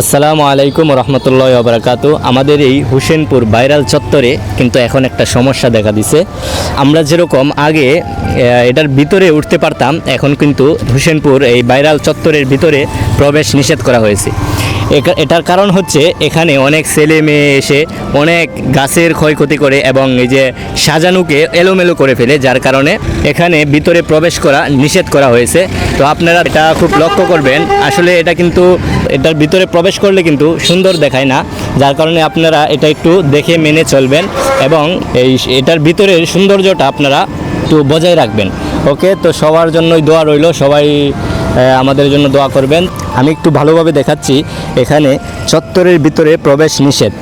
আসসালামু আলাইকুম রহমতুল্লাহ আবরাকাত আমাদের এই হুসেনপুর বাইরাল চত্বরে কিন্তু এখন একটা সমস্যা দেখা দিছে। আমরা যেরকম আগে এটার ভিতরে উঠতে পারতাম, এখন কিন্তু হুসেনপুর এই বাইরাল চত্বরের ভিতরে প্রবেশ নিষেধ করা হয়েছে। এটার কারণ হচ্ছে এখানে অনেক ছেলে মেয়ে এসে অনেক গাছের ক্ষয়ক্ষতি করে এবং এই যে সাজানুকে এলোমেলো করে ফেলে, যার কারণে এখানে ভিতরে প্রবেশ করা নিষেধ করা হয়েছে। তো আপনারা এটা খুব লক্ষ্য করবেন। আসলে এটা কিন্তু এটার ভিতরে প্রবেশ করলে কিন্তু সুন্দর দেখায় না। যার কারণে আপনারা এটা একটু দেখে মেনে চলবেন এবং এই এটার ভিতরের সৌন্দর্যটা আপনারা একটু বজায় রাখবেন। ওকে, তো সবার জন্যই দোয়া রইল। সবাই আমাদের জন্য দোয়া করবেন। আমি একটু ভালোভাবে দেখাচ্ছি। এখানে চত্বরের ভিতরে প্রবেশ নিষেধ।